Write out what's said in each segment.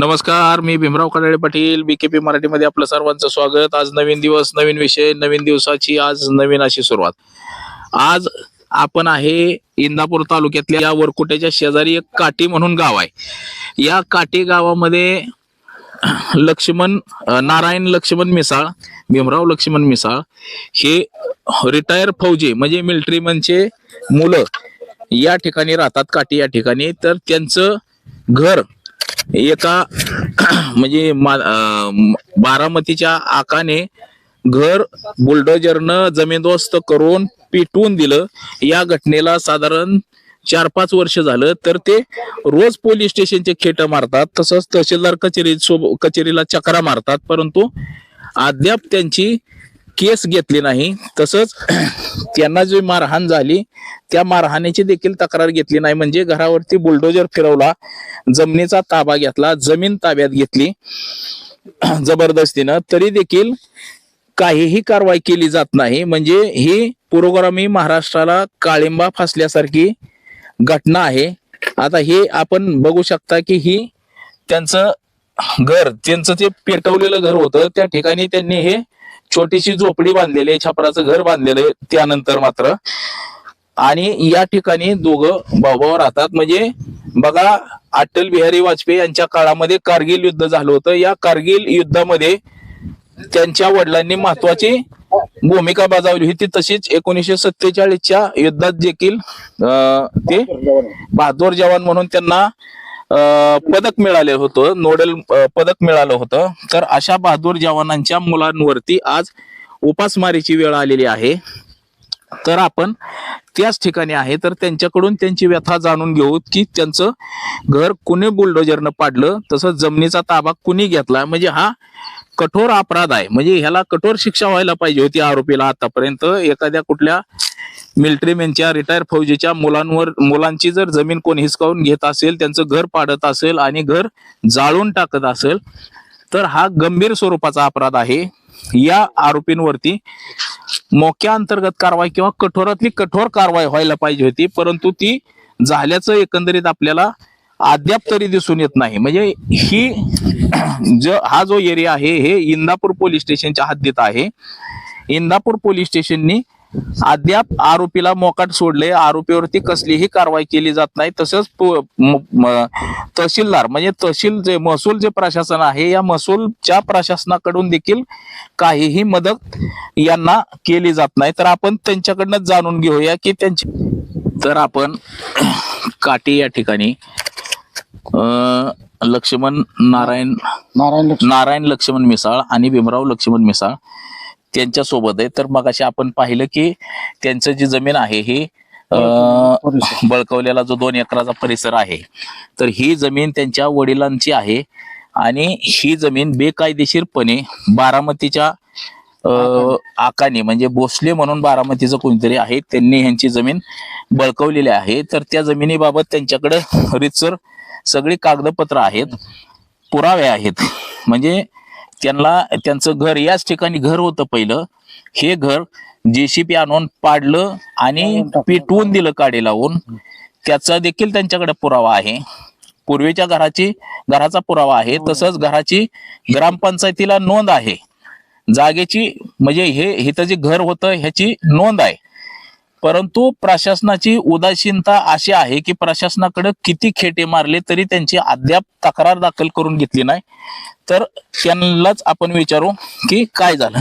नमस्कार मी भीमराव कडाळे पाटील बीकेपी मराठीमध्ये आपलं सर्वांचं स्वागत. आज नवीन दिवस नवीन विषय नवीन दिवसाची आज नवीन अशी सुरुवात. आज आपण आहे इंदापूर तालुक्यातल्या या वरकुट्याच्या शेजारी एक काटी म्हणून गाव आहे. या काटी गावामध्ये लक्ष्मण नारायण लक्ष्मण मिसाळ भीमराव लक्ष्मण मिसाळ हे रिटायर फौजी म्हणजे मिलिटरीमनचे मुलं या ठिकाणी राहतात काटी या ठिकाणी. तर त्यांचं घर एका म्हणजे मा- बारामतीच्या आकाने घर बुलडोजरनं जमीनदोस्त करून पेटवून दिलं. या घटनेला साधारण चार पाच वर्ष झालं तर ते रोज पोलीस स्टेशनचे खेट मारतात तसंच तहसीलदार कचेरी सोब कचेरीला चक्रा मारतात परंतु अद्याप त्यांची केस घेतली नाही तसंच त्यांना जी मारहाण झाली त्या मारहाणीची देखील तक्रार घेतली नाही. म्हणजे घरावरती बुलडोजर फिरवला जमिनीचा ताबा घेतला जमीन ताब्यात घेतली जबरदस्तीनं. तरी देखील काहीही कारवाई केली जात नाही. म्हणजे ही पुरोगामी महाराष्ट्राला काळिंबा फासल्यासारखी घटना आहे. आता हे आपण बघू शकता की ही त्यांचं घर त्यांचं ते पेटवलेलं घर होतं त्या ठिकाणी त्यांनी हे छोटीशी झोपडी बांधलेली आहे छपराचं घर बांधलेलं आहे त्यानंतर मात्र. आणि या ठिकाणी दोघं भाऊ राहतात. म्हणजे बघा अटल बिहारी वाजपेयी यांच्या काळामध्ये कारगिल युद्ध झालं होतं. या कारगिल युद्धामध्ये त्यांच्या वडिलांनी महत्वाची भूमिका बजावली होती. तशीच एकोणीसशे सत्तेचाळीसच्या युद्धात देखील अं, ते बहादूर जवान म्हणून त्यांना पदक मिळाले होतं नोडल पदक मिळालं होतं. तर अशा बहादूर जवानांच्या मुलांवरती आज उपासमारीची वेळ आलेली आहे. तर आपण त्याच ठिकाणी आहे तर त्यांच्याकडून त्यांची व्यथा जाणून घेऊ की त्यांचं घर कुणी बुलडोजरनं पाडलं तसं जमिनीचा ताबा कुणी घेतला. म्हणजे हा कठोर अपराध आहे. म्हणजे ह्याला कठोर शिक्षा व्हायला पाहिजे होती आरोपीला आतापर्यंत. एखाद्या कुठल्या मिलिटरीमॅनच्या रिटायर फौजीच्या मुलांवर मुलांची जर जमीन कोण हिसकावून घेत असेल त्यांचं घर पाडत असेल आणि घर जाळून टाकत असेल तर हा गंभीर स्वरूपाचा अपराध आहे. या आरोपींवरती मोक्या अंतर्गत कारवाई किंवा कठोरातली कठोर कारवाई व्हायला पाहिजे होती परंतु ती झाल्याचं एकंदरीत आपल्याला अद्याप तरी दिसून येत नाही. म्हणजे ही ज हा जो एरिया आहे हे इंदापूर पोलीस स्टेशनच्या हद्दीत आहे. इंदापूर पोलीस स्टेशननी अद्याप आरोपीला मोकाट सोडले. आरोपीवरती कसलीही कारवाई केली जात नाही. तसंच तहसीलदार म्हणजे तहसील जे महसूल जे प्रशासन आहे या महसूलच्या प्रशासनाकडून देखील काहीही मदत यांना केली जात नाही. तर आपण त्यांच्याकडनं जाणून घेऊया की त्यांची तर आपण काटी या ठिकाणी लक्ष्मण नारायण नारायण नारायण लक्ष्मण मिसाळ आणि भीमराव लक्ष्मण मिसाळ त्यांच्यासोबत आहे. तर मग आपण पाहिलं की त्यांचं जी जमीन आहे ही. बळकवलेला जो दोन एकराचा परिसर आहे तर ही जमीन त्यांच्या वडिलांची आहे आणि ही जमीन बेकायदेशीरपणे बारामतीच्या आकाने म्हणजे भोसले म्हणून बारामतीचं कोणीतरी आहे त्यांनी ह्यांची जमीन बळकवलेली आहे. तर त्या जमिनीबाबत त्यांच्याकडे रितसर सगळी कागदपत्र आहेत पुरावे आहेत. म्हणजे त्यांना त्यांचं घर याच ठिकाणी घर होतं पहिलं. हे घर जेसीपी आणून पाडलं आणि पेटवून दिलं काडी लावून. त्याचा देखील त्यांच्याकडे पुरावा आहे. पूर्वीच्या घराची घराचा पुरावा आहे. तसंच घराची ग्रामपंचायतीला नोंद आहे. जागेची म्हणजे हे इथं जे घर होतं ह्याची नोंद आहे. परंतु प्रशासनाची उदासीनता अशी आहे की प्रशासनाकडे किती खेटे मारले तरी त्यांची अद्याप तक्रार दाखल करून घेतली नाही. तर त्यांनाच आपण विचारू की काय झालं?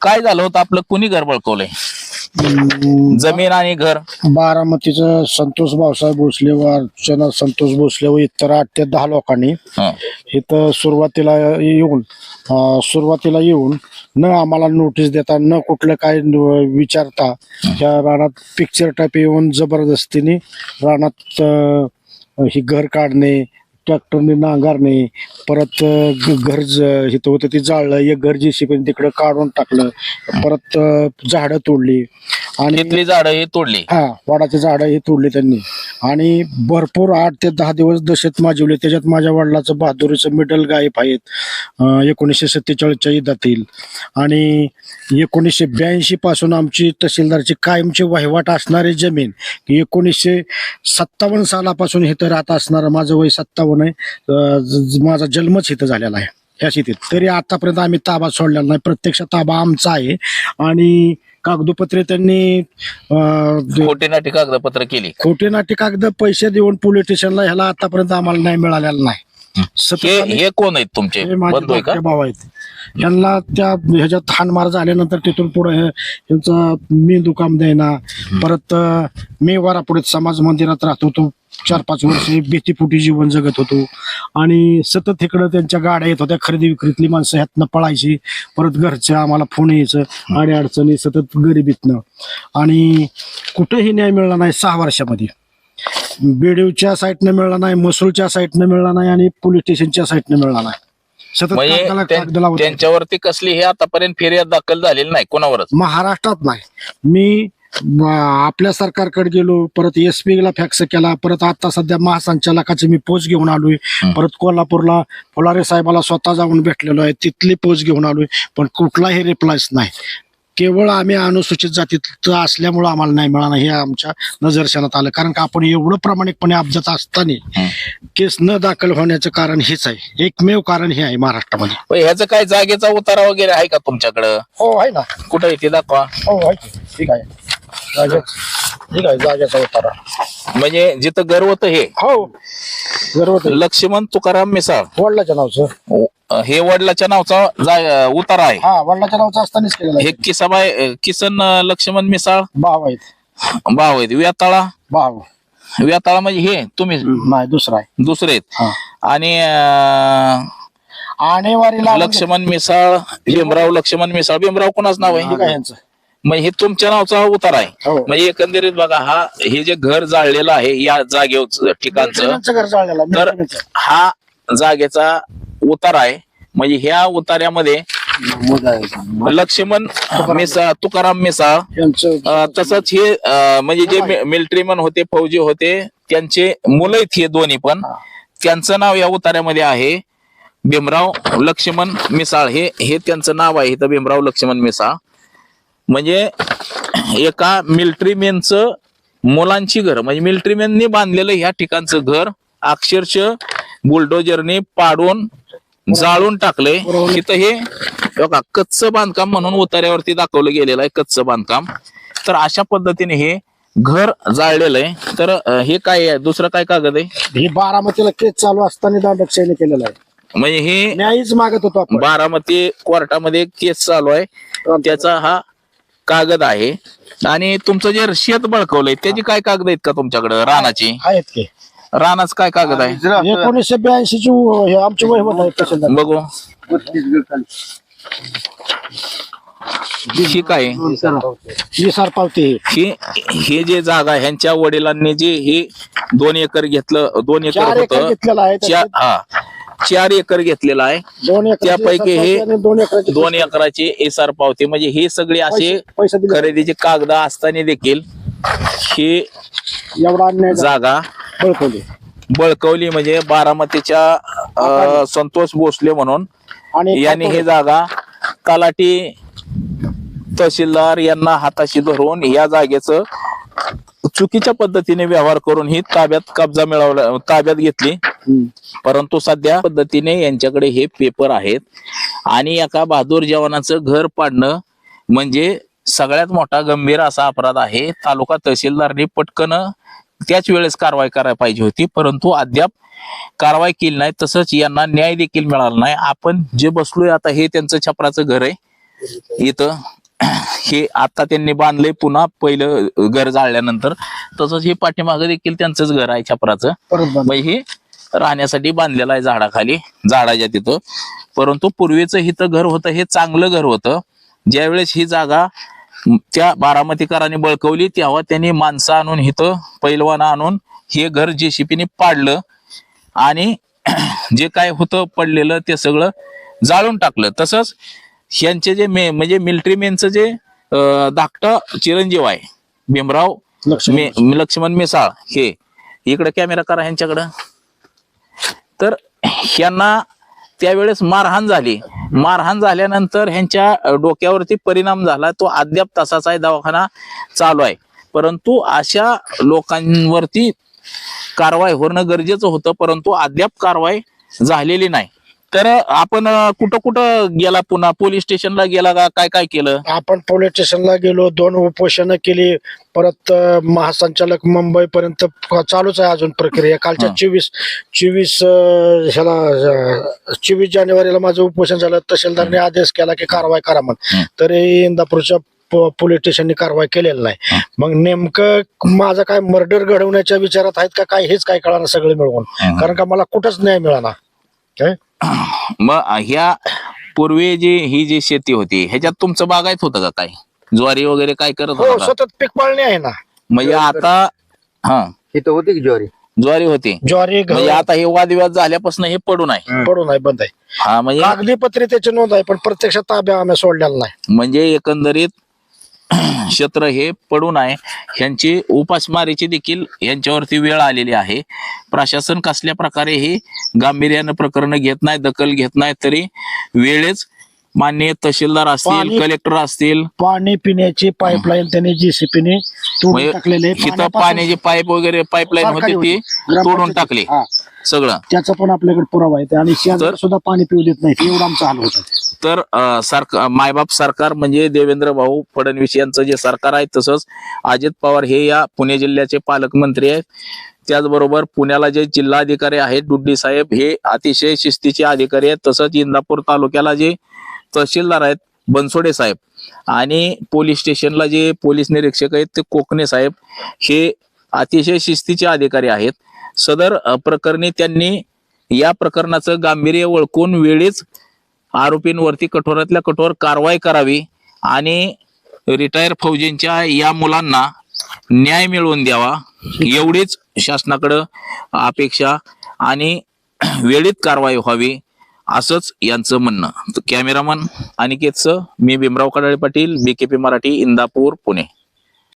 काय झालं होतं? आपलं कुणी घर बळकवलंय जमीन आणि घर बारामतीचं संतोष भाऊसाहेब भोसले व अर्चना संतोष भोसले व इतर आठ ते दहा लोकांनी. इथं सुरुवातीला येऊन अं, सुरुवातीला येऊन न आम्हाला नोटीस देता न कुठलं काय न- विचारता त्या रानात पिक्चर टाईप येऊन जबरदस्तीने रानात अं, ही घर काढणे ट्रॅक्टरने नांगारणे परत अं, ग- घर ज- इथं होतं ते जाळलं. एक घर जे तिकडं काढून टाकलं. परत अं, झाडं तोडली. आणि तिथली झाडं ही तोडली. हा वडाची झाडं ही तोडली त्यांनी. आणि भरपूर आठ ते दहा दिवस दशेत माजवले. त्याच्यात माझ्या वडिलाचं बहादुरीचं मिडल गायब आहेत. अं, एकोणीसशे सत्तेचाळीसच्या युद्धातील. आणि एकोणीसशे ब्याऐंशी पासून आमची तहसीलदारची कायमची वहिवाट असणारी जमीन एकोणीसशे सत्तावन्न सालापासून इथं राहत असणारं माझं वय सत्तावन्न ज- माझा जन्मच इथं झालेला आहे ह्या शेतीत. तरी आतापर्यंत आम्ही ताबा सोडलेला नाही. प्रत्यक्ष ताबा आमचा आहे. आणि कागदोपत्रे त्यांनी खोटी नाटी कागदपत्र केली. खोटे नाटे कागद पैसे देऊन पोलीस स्टेशनला ह्याला आतापर्यंत आम्हाला नाही मिळालेला नाही. हे. कोण आहेत तुमचे? भाऊ आहेत. यांना त्या ह्याच्यात हाणमार झाल्यानंतर तिथून पुढे यांचा मेंदू काम देना परत मी वारापुढे समाज मंदिरात राहत होतो चार पाच वर्ष भीतीपुटी जीवन जगत होतो. आणि सतत इकडं त्यांच्या गाड्या येत होत्या खरेदी विक्रीतली माणसं ह्यातनं पळायची परत घरचं आम्हाला फोन यायचं अडी अडचणी सतत गरिबीतनं. आणि कुठंही न्याय मिळाला नाही सहा वर्षामध्ये. बेडीवच्या साईडनं मिळाला नाही मसूरच्या साईडनं मिळाला नाही आणि पोलीस स्टेशनच्या साईडनं मिळाला नाही. सतत म्हणजे कागदाला त्यां- कागद लावत होते. त्यांच्यावरती कसली हे आतापर्यंत फिर्याद दाखल झालेली नाही कोणावरच. महाराष्ट्रात नाही. मी आपल्या सरकारकडे गेलो परत एस ला फॅक्स केला परत आता सध्या महासंचालकाची मी पोच घेऊन आलोय. परत कोल्हापूरला फुलारे साहेबाला स्वतः जाऊन भेटलेलो आहे तिथली पोच घेऊन आलोय पण कुठलाही रिप्लायच नाही. केवळ आम्ही अनुसूचित जातीत असल्यामुळं आम्हाला नाही मिळालं हे आमच्या नजरशनात आलं. कारण का आपण एवढं प्रामाणिकपणे अपजात असताना केस न दाखल होण्याचं कारण हेच आहे. एकमेव कारण हे आहे महाराष्ट्रामध्ये. ह्याचं काय जागेचा उतारा वगैरे आहे का तुमच्याकडं? हो आहे ना. कुठं आहे ते दाखवा. हो. ठीक आहे. जागे- ठीक आहे जागेचा उतारा. म्हणजे जिथं होतं हे. हो. गर्व लक्ष्मण तुकाराम मिसाळ. वडिलाच्या नावचं हे वडिलाच्या नावचा जा- उतारा आहे. हा वडिलाच्या नावचं असतानाच केलेलं हे आहे किसाबाई किसन अं, लक्ष्मण मिसाळ. भाव आहेत. भाव आहेत. व्याताळा. भाव. व्याताळा म्हणजे हे तुम्ही. नाही दुसरा आहे. दुसरे आहेत. हा. आणि अं, आणेवारीला लक्ष्मण मिसाळ भीमराव लक्ष्मण मिसाळ. भीमराव कोणाच नाव आहे यांचं. म्हणजे हे तुमच्या नावचा उतारा आहे. हो. म्हणजे एकंदरीत बघा हा हे जे घर जाळलेलं आहे या जागेवर ठिकाणचं त्यांचं घर जाळलेलं आहे, तर. हा जागेचा उतारा आहे. म्हणजे ह्या उतार्यामध्ये लक्ष्मण मिसाळ तुकाराम मिसाळ यांचं अं, तसंच हे अं, म्हणजे जे मिलिटरीमन होते फौजी होते त्यांचे मुलं आहेत हे दोन्ही पण. त्यांचं नाव या उतार्यामध्ये आहे. भीमराव लक्ष्मण मिसाळ. हे हे त्यांचं नाव आहे इथं भीमराव लक्ष्मण मिसाळ. म्हणजे एका मिलिटरी मेनचं मुलांची घर म्हणजे मिलिटरी मेननी बांधलेलं ह्या ठिकाणचं घर अक्षरशः बुलडोजरने पाडून जाळून टाकलंय. तिथं हे बघा कच्चं बांधकाम म्हणून उतार्यावरती दाखवलं गेलेलं आहे कच्चं बांधकाम. तर अशा पद्धतीने हे घर जाळलेलं आहे. तर हे काय आहे? दुसरं काय कागद आहे? ही बारामतीला केस चालू असताना दांडकशाहीने केलेलं आहे. म्हणजे हे न्यायच मागत होतो बारामती कोर्टामध्ये केस चालू आहे. त्याचा हा कागद आहे. आणि तुमचं जे शेत बळकवलंय त्याची काय कागद आहेत का तुमच्याकडे रानाची? आहेत की. रानाच काय कागद आहे? एकोणीसशे ब्याऐंशी ची उ- हे आमची वहिवट आहे तहसीलदार. बघू. ही काय? ही सार पावती. ही ही हे जे जागा ह्यांच्या वडिलांनी जे हे दोन एकर घेतलं दोन एकर चार एकर होतं. घेतलेला आहे. चार त्याच्यात हा. चार एकर घेतलेलं आहे. त्यापैकी हे दोन एकर दोन एकराची एसार पावते. म्हणजे हे सगळे असे खरेदीचे कागद असताना देखील ही. जागा बळकवली. बळकवली. म्हणजे बारामतीच्या संतोष भोसले म्हणून. यांनी हे जागा तलाठी तहसीलदार यांना हाताशी धरून या जागेचं चुकीच्या पद्धतीने व्यवहार करून ही ताब्यात कब्जा मिळवला ताब्यात घेतली. परंतु सध्या पद्धतीने यांच्याकडे हे पेपर आहेत. आणि एका बहादूर जवानाचं घर पाडणं म्हणजे सगळ्यात मोठा गंभीर असा अपराध आहे. तालुका तहसीलदारने पटकन त्याच वेळेस कारवाई करायला पाहिजे होती. परंतु अद्याप कारवाई केली नाही. तसंच यांना न्याय देखील मिळाला नाही. आपण जे बसलोय आता हे त्यांचं छपराचं घर आहे. इथं हे आता त्यांनी बांधलंय पुन्हा पहिलं घर जाळल्यानंतर तसंच हे पाठीमागं देखील त्यांचंच घर आहे छपराचं. म्हणजे हे राहण्यासाठी बांधलेलं आहे झाडाखाली झाडाच्या तिथं. परंतु पूर्वीचं इथं घर होतं हे चांगलं घर होतं. ज्यावेळेस ही जागा त्या बारामतीकरांनी बळकवली तेव्हा त्यांनी माणसं आणून इथं पैलवान आणून हे घर जेसीपीने पाडलं. आणि जे काय होतं पडलेलं ते सगळं जाळून टाकलं. तसंच ह्यांचे जे मे म्हणजे मिलिटरी मेनचं जे धाकटा चिरंजीव आहे भीमराव मे लक्ष्मण मिसाळ हे. इकडे कॅमेरा करा ह्यांच्याकडं. तर ह्यांना त्यावेळेस मारहाण झाली. मारहाण झाल्यानंतर ह्यांच्या डोक्यावरती परिणाम झाला. तो अद्याप तसाच आहे दवाखाना चालू आहे. परंतु अशा लोकांवरती कारवाई होणं गरजेचं होतं परंतु अद्याप कारवाई झालेली नाही. तर आपण अं, कुठं कुठं गेला पुन्हा? पोलीस स्टेशनला गेला का? काय काय केलं? आपण पोलीस स्टेशनला गेलो दोन उपोषण केली परत अं, महासंचालक मुंबई पर्यंत चालूच आहे अजून प्रक्रिया. कालच्या हा. चोवीस चोवीस अं, ह्याला अं, चोवीस जानेवारीला माझं उपोषण झालं. तहसीलदारने आदेश केला की कारवाई करा म्हणून हं. तरी इंदापूरच्या प- पोलीस स्टेशनने कारवाई केलेली नाही. हं. मग नेमकं माझं काय मर्डर घडवण्याच्या विचारात आहेत का काय हेच काय कळणार सगळे मिळवून. हं. कारण का मला कुठंच न्याय मिळाला. काय? मग ह्या पूर्वी जी ही जी शेती होती ह्याच्यात तुमचं बागायत होतं का काय? ज्वारी वगैरे काय करत हो होता का? सतत पीक पाळणे आहे ना. म्हणजे आता हा. इथं होती की ज्वारी? ज्वारी होती. ज्वारी म्हणजे आता हे वादविवाद झाल्यापासून हे पडून आहे. पडून आहे बंद आहे. हा म्हणजे कागदीपत्री त्याची नोंद आहे पण प्रत्यक्षात ताब्या आम्ही सोडलेला नाही. म्हणजे एकंदरीत क्षेत्र हे पडून आहे. ह्यांची उपासमारीची देखील यांच्यावरती वेळ आलेली आहे. प्रशासन कसल्या प्रकारे ही गांभीर्यानं प्रकरण घेत नाही दखल घेत नाही तरी वेळेच मान्य तहसीलदार असतील पाणी- कलेक्टर असतील. पाणी पिण्याची पाईपलाईन त्यांनी जेसीपीने तोडून म्हणजे टाकलेले इथं पाण्याची पाईप वगैरे पाईपलाईन होती ती तोडून टाकली. सगळं. त्याचा पण आपल्याकडे पुरावा आहे. आणि शेजारी सुद्धा पाणी पिऊ देत नाही एवढं आमचं हाल होतं. तर सरकार मायबाप सरकार म्हणजे देवेंद्र भाऊ फडणवीस यांचं जे सरकार आहे तसंच अजित पवार हे या पुणे जिल्ह्याचे पालकमंत्री आहेत. त्याचबरोबर पुण्याला जे जिल्हाधिकारी आहेत डुड्डी साहेब हे अतिशय शिस्तीचे अधिकारी आहेत. तसंच इंदापूर तालुक्याला जे तहसीलदार आहेत बनसोडे साहेब. आणि पोलीस स्टेशनला जे पोलीस निरीक्षक आहेत ते कोकणे साहेब. हे अतिशय शिस्तीचे अधिकारी आहेत. सदर प्रकरणी त्यांनी या प्रकरणाचं गांभीर्य ओळखून वेळीच आरोपींवरती कठोरातल्या कठोर कारवाई करावी आणि रिटायर फौजींच्या या मुलांना न्याय मिळवून द्यावा एवढीच शासनाकडं अपेक्षा आणि वेळीत कारवाई व्हावी असंच यांचं म्हणणं. कॅमेरामन अनिकेतचं मी भीमराव कडाळे पाटील बीकेपी मराठी इंदापूर पुणे.